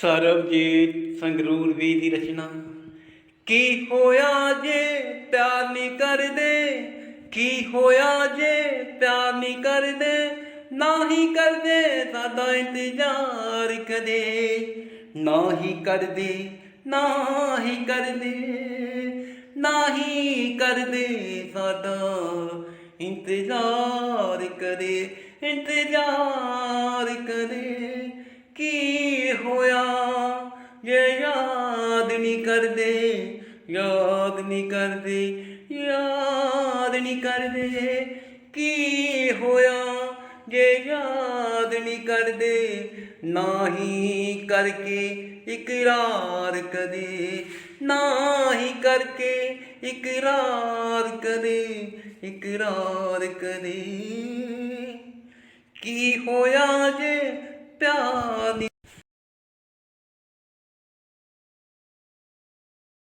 ਸਰਬਜੀਤ ਸੰਗਰੂਰ ਵੀ ਦੀ ਰਚਨਾ। ਕੀ ਹੋਇਆ ਜੇ ਪਿਆਰ ਨਹੀਂ ਕਰਦੇ? ਕੀ ਹੋਇਆ ਜੇ ਪਿਆਰ ਨਹੀਂ ਕਰਦੇ? ਨਾ ਹੀ ਕਰਦੇ ਸਾਡਾ ਇੰਤਜ਼ਾਰ ਕਦੇ। ਨਾ ਹੀ ਕਰਦੇ ਨਾ ਹੀ ਕਰਦੇ ਨਾ ਹੀ ਕਰਦੇ ਸਾਡਾ ਇੰਤਜ਼ਾਰ ਕਦੇ। ਇੰਤਜ਼ਾਰ ਕਦੇ। ਯਾਦ ਨਹੀਂ ਕਰਦੇ, ਯਾਦ ਨਹੀਂ ਕਰਦੇ ਕੀ ਹੋਇਆ? ਜੇ ਯਾਦ ਨਹੀਂ ਕਰਦੇ ਨਾ ਕਰਕੇ ਇਕਰਾਰ ਕਦੇ ਨਾ ਹੀ ਕਰਕੇ ਇਕਰਾਰ ਕਦੇ ਇਕਰਾਰ ਕਦੇ। ਕੀ ਹੋਇਆ ਜੇ ਪਿਆਰ